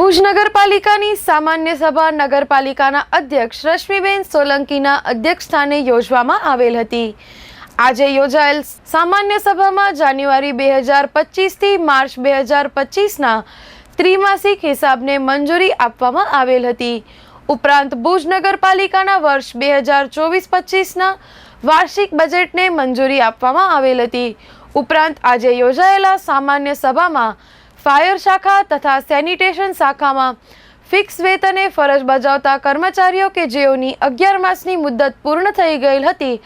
ભુજ નગરપાલિકાની સામાન્ય સભા નગરપાલિકાના અધ્યક્ષ રશ્મિબેન સોલંકીના અધ્યક્ષસ્થાને યોજવામાં આવેલ હતી. આજે યોજાયેલ સામાન્ય સભામાં જાન્યુઆરી બે હજાર પચીસથી માર્ચ બે હજાર પચીસના ત્રિમાસિક હિસાબને મંજૂરી આપવામાં આવેલ હતી. ઉપરાંત ભુજ નગરપાલિકાના વર્ષ બે હજાર ચોવીસ પચીસના વાર્ષિક બજેટને મંજૂરી આપવામાં આવેલ હતી. ઉપરાંત આજે યોજાયેલા સામાન્ય સભામાં ફાયર શાખા તથા સેનિટેશન શાખામાં ફિક્સ વેતને ફરજ બજાવતા કર્મચારીઓ કે જેઓની અગિયાર માસની મુદત પૂર્ણ થઈ ગયેલ હતી,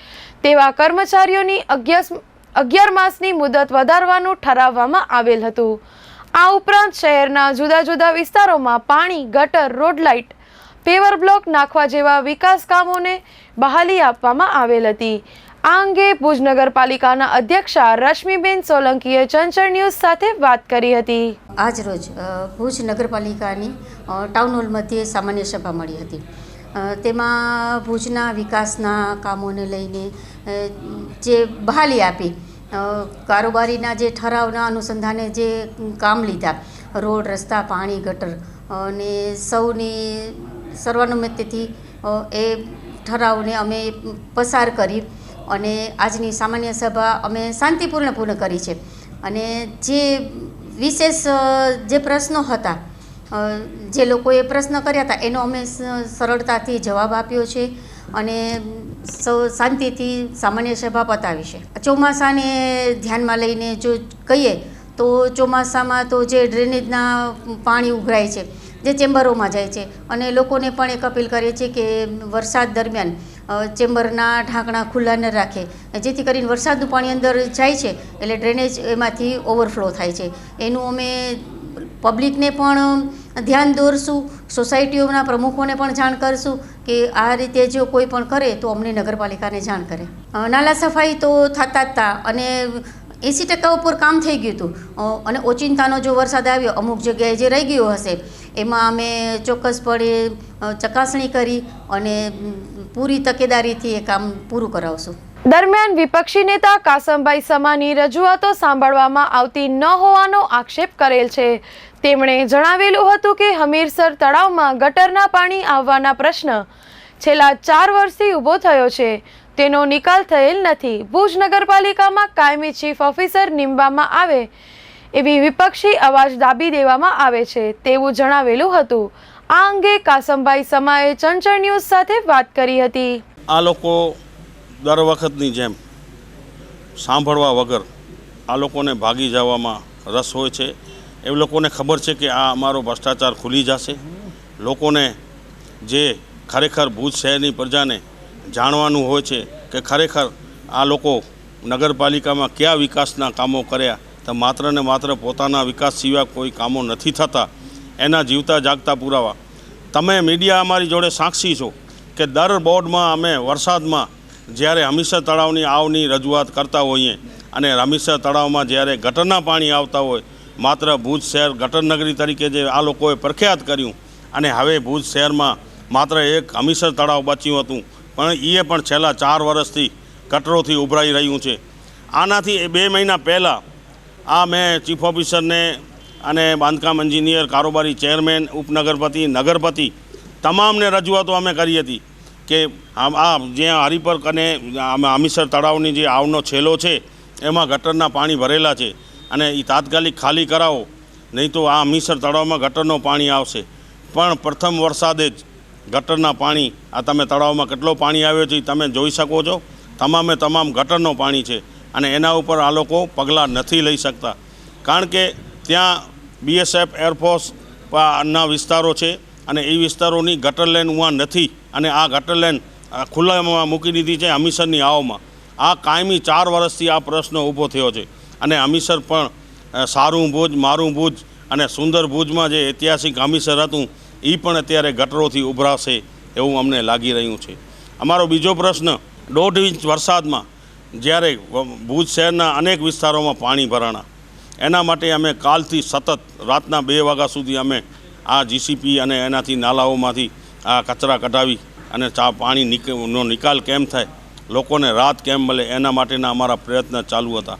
તેવા કર્મચારીઓની અગિયાર અગિયાર માસની મુદત વધારવાનું ઠરાવવામાં આવેલ હતું. આ ઉપરાંત શહેરના જુદા જુદા વિસ્તારોમાં પાણી, ગટર, રોડ લાઇટ, પેવર બ્લોક નાખવા જેવા વિકાસ કામોને બહાલી આપવામાં આવેલ હતી. આ અંગે ભુજ નગરપાલિકાના અધ્યક્ષા રશ્મિબેન સોલંકીએ ચંચળ ન્યૂઝ સાથે વાત કરી હતી. આજ રોજ ભુજ નગરપાલિકાની ટાઉન હોલ મધ્યે સામાન્ય સભા મળી હતી. તેમાં ભુજના વિકાસના કામોને લઈને જે બહાલી આપી કારોબારીના જે ઠરાવના અનુસંધાને જે કામ લીધા, રોડ, રસ્તા, પાણી, ગટર અને સૌની સર્વાનુમતિથી એ ઠરાવને અમે પસાર કરી અને આજની સામાન્ય સભા અમે શાંતિપૂર્ણ પૂર્ણ કરી છે. અને જે વિશેષ જે પ્રશ્નો હતા જે લોકોએ પ્રશ્ન કર્યા હતા, એનો અમે સરળતાથી જવાબ આપ્યો છે અને સૌ, શાંતિથી સામાન્ય સભા પતાવી છે. ચોમાસાને ધ્યાનમાં લઈને જો કહીએ, તો ચોમાસામાં તો જે ડ્રેનેજના પાણી ઉભરાય છે, જે ચેમ્બરોમાં જાય છે અને લોકોને પણ એક અપીલ કરીએ છીએ કે વરસાદ દરમિયાન ચેમ્બરના ઢાંકણા ખુલ્લા ન રાખે. જેથી કરીને વરસાદનું પાણી અંદર જાય છે એટલે ડ્રેનેજ એમાંથી ઓવરફ્લો થાય છે. એનું અમે પબ્લિકને પણ ધ્યાન દોરશું, સોસાયટીઓના પ્રમુખોને પણ જાણ કરશું કે આ રીતે જો કોઈ પણ કરે તો અમને નગરપાલિકાને જાણ કરે. નાલા સફાઈ તો થતા જ અને એંસી ટકા ઉપર કામ થઈ ગયું હતું. અને ઓચિંતાનો જો વરસાદ આવ્યો, અમુક જગ્યાએ જે રહી ગયો હશે એમાં અમે ચોક્કસપણે ચકાસણી કરી અને પૂરી તકેદારીથી એ કામ પૂરું કરાવશું. દરમિયાન વિપક્ષી નેતા કાસમભાઈ સમાની રજૂઆતો સાંભળવામાં આવતી ન હોવાનો આક્ષેપ કરેલ છે. તેમણે જણાવેલું હતું કે હમીરસર તળાવમાં ગટરના પાણી આવવાના પ્રશ્ન છેલ્લા ચાર વર્ષથી ઊભો થયો છે. તેનો નિકાલ થયેલ નથી. ભુજ નગરપાલિકામાં કાયમી ચીફ ઓફિસર નીમવામાં આવે એવી વિપક્ષી અવાજ દાબી દેવામાં આવે છે તેવું જણાવેલું હતું. આ અંગે કાસમભાઈ સમાએ ચંચળ ન્યૂઝ સાથે વાત કરી હતી. આ લોકો દર વખતની જેમ સાંભળવા વગર આ લોકોને ભાગી જવામાં રસ હોય છે. એ લોકોને ખબર છે કે આ અમારો ભ્રષ્ટાચાર ખુલી જશે. લોકોને જે ખરેખર ભુજ શહેરની પ્રજાને જાણવાનું હોય છે કે ખરેખર આ લોકો નગરપાલિકામાં કયા વિકાસના કામો કર્યા તો માત્ર ને માત્ર પોતાના વિકાસ સિવાય કોઈ કામો નથી થતા. એના જીવતા જાગતા પુરાવા. તમે મીડિયા અમારી જોડે સાક્ષી છો કે દર બોર્ડમાં અમે વરસાદમાં જ્યારે હમીસર તળાવની આવની રજૂઆત કરતા હોઈએ અને હમીરસર તળાવમાં જ્યારે ગટરના પાણી આવતા હોય, માત્ર ભુજ શહેર ગટર નગરી તરીકે જે આ લોકોએ પ્રખ્યાત કર્યું અને હવે ભુજ શહેરમાં માત્ર એક હમીસર તળાવ બચ્યું હતું, પણ એ પણ છેલ્લા ચાર વર્ષથી ગટરોથી ઉભરાઈ રહ્યું છે. આનાથી બે મહિના પહેલાં આ મેં ચીફ ઓફિસરને અને બાંધકામ એન્જિનિયર કારોબારી ચેરમેન, ઉપનગરપતિ, નગરપતિ તમામને રજૂઆતો અમે કરી હતી કે આ જે હરિપર અને આમાં હમીરસર તળાવની જે આવનો છેલ્લો છે, એમાં ગટરના પાણી ભરેલા છે અને એ તાત્કાલિક ખાલી કરાવો, નહીં તો આ હમીરસર તળાવમાં ગટરનો પાણી આવશે. પણ પ્રથમ વરસાદે જ ગટરના પાણી, આ તમે તળાવમાં કેટલો પાણી આવ્યો છે તમે જોઈ શકો છો. તમામે તમામ ગટરનો પાણી છે. અને એના ઉપર આ લોકો પગલાં નથી લઈ શકતા. કારણ કે ત્યાં બીએસએફ એરફોર્સ ના વિસ્તારો છે અને એ વિસ્તારોની ગટર લેન ઉમાં નથી અને આ ગટર લેન ખુલ્લામાં મૂકી દીધી છે હમીરસરની આવમાં આ કાયમી ચાર વર્ષથી આ પ્રશ્ન ઊભો થયો છે. અને હમીરસર પણ સારું ભુજ, મારું ભુજ અને સુંદર ભુજમાં જે ઐતિહાસિક અમીસર હતું એ પણ અત્યારે ગટરોથી ઉભરાશે એવું અમને લાગી રહ્યું છે. અમારો બીજો પ્રશ્ન, દોઢ ઇંચ વરસાદમાં જ્યારે ભુજ શહેરના અનેક વિસ્તારોમાં પાણી ભરાણા. એના માટે અમે કાલથી સતત રાતના બે વાગ્યા સુધી અમે આ જીસીપી અને એનાથી નાલાઓમાંથી આ કચરા કઢાવી અને ચા પાણી નો નિકાલ કેમ થાય, લોકોને રાત કેમ મળે એના માટેના અમારા પ્રયત્ન ચાલુ હતા.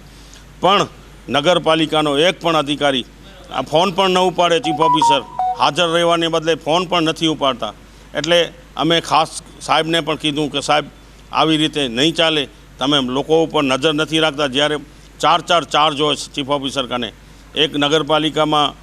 પણ નગરપાલિકાનો એક પણ અધિકારી, આ ફોન પણ ન ઉપાડે ચીફ ઓફિસર. હાજર રહેવાને બદલે ફોન પણ નથી ઉપાડતા. એટલે અમે ખાસ સાહેબને પણ કીધું કે સાહેબ, આવી રીતે નહીં ચાલે. તમે લોકો ઉપર નજર નથી રાખતા. જ્યારે ચાર ચાર ચાર્જ હોય ચીફ ઓફિસર કને. એક નગરપાલિકામાં,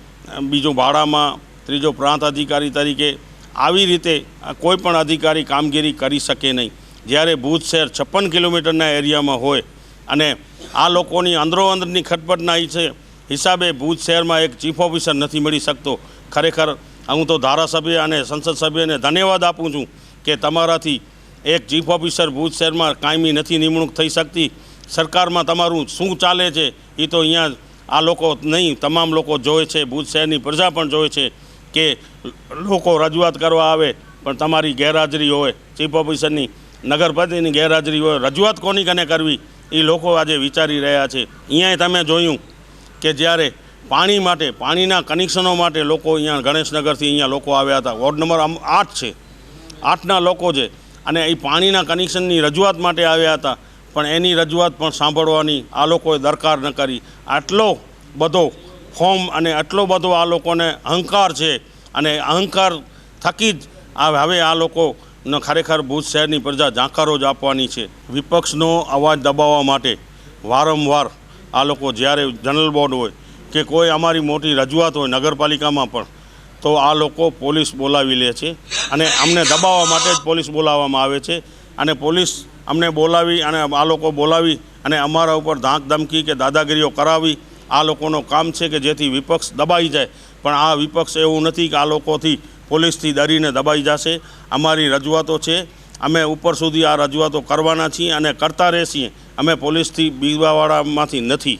બીજો ભાડામાં, ત્રીજો પ્રાંત અધિકારી તરીકે આવી રીતે કોઈ પણ અધિકારી કામગીરી કરી શકે નહીં. જ્યારે ભુજ શહેર છપ્પન કિલોમીટરના એરિયામાં હોય અને આ લોકોની અંદરોઅંદરની ખટપટના છે, હિસાબે ભુજ શહેરમાં એક ચીફ ઓફિસર નથી મળી શકતો. ખરેખર હું તો ધારાસભ્ય અને સંસદ સભ્યને ધન્યવાદ આપું છું કે તમારાથી એક ચીફ ઓફિસર ભુજ શહેરમાં કાયમી નથી નિમણૂક થઈ શકતી. સરકારમાં તમારું શું ચાલે છે? એ તો અહીંયા આ લોકો નહીં, તમામ લોકો જોવે છે, ભુજ શહેરની પ્રજા પણ જોવે છે કે લોકો રજૂઆત કરવા આવે, પણ તમારી ગેરહાજરી હોય. ચીફ ઓફિસરની નગરપતિની ગેરહાજરી હોય. રજૂઆત કોની કને કરવી? એ લોકો આજે વિચારી રહ્યા છે. અહીંયા તમે જોયું કે જ્યારે પાણી માટે, પાણીના કનેક્શનો માટે લોકો અહીંયા ગણેશનગરથી અહીંયા લોકો આવ્યા હતા. વોર્ડ નંબર આઠ છે. આઠના લોકો છે અને એ પાણીના કનેક્શનની રજૂઆત માટે આવ્યા હતા. પણ એની રજૂઆત પણ સાંભળવાની આ લોકોએ દરકાર ન કરી. આટલો બધો ફોર્મ અને આટલો બધો આ લોકોને અહંકાર છે અને અહંકાર થકી જ હવે આ લોકો ખરેખર ભુજ શહેરની પ્રજા જાંકારો જ આપવાની છે. વિપક્ષનો અવાજ દબાવવા માટે વારંવાર આ લોકો જ્યારે જનરલ બોર્ડ હોય કે કોઈ અમારી મોટી રજૂઆત હોય નગરપાલિકામાં પણ, તો આ લોકો પોલીસ બોલાવી લે છે. અને અમને દબાવવા માટે જ પોલીસ બોલાવવામાં આવે છે. અને પોલીસ અમને બોલાવી અને આ લોકો બોલાવી અને અમારા ઉપર ધાક ધમકી કે દાદાગીરીઓ કરાવી. આ લોકોનો કામ છે કે જેથી વિપક્ષ દબાઈ જાય. પણ આ વિપક્ષ એવું નથી કે આ લોકોથી પોલીસથી ડરીને દબાઈ જશે. અમારી રજૂઆતો છે, અમે ઉપર સુધી આ રજૂઆતો કરવાના છીએ અને કરતા રહેશીએ અમે પોલીસથી બીવાવાળામાંથી નથી.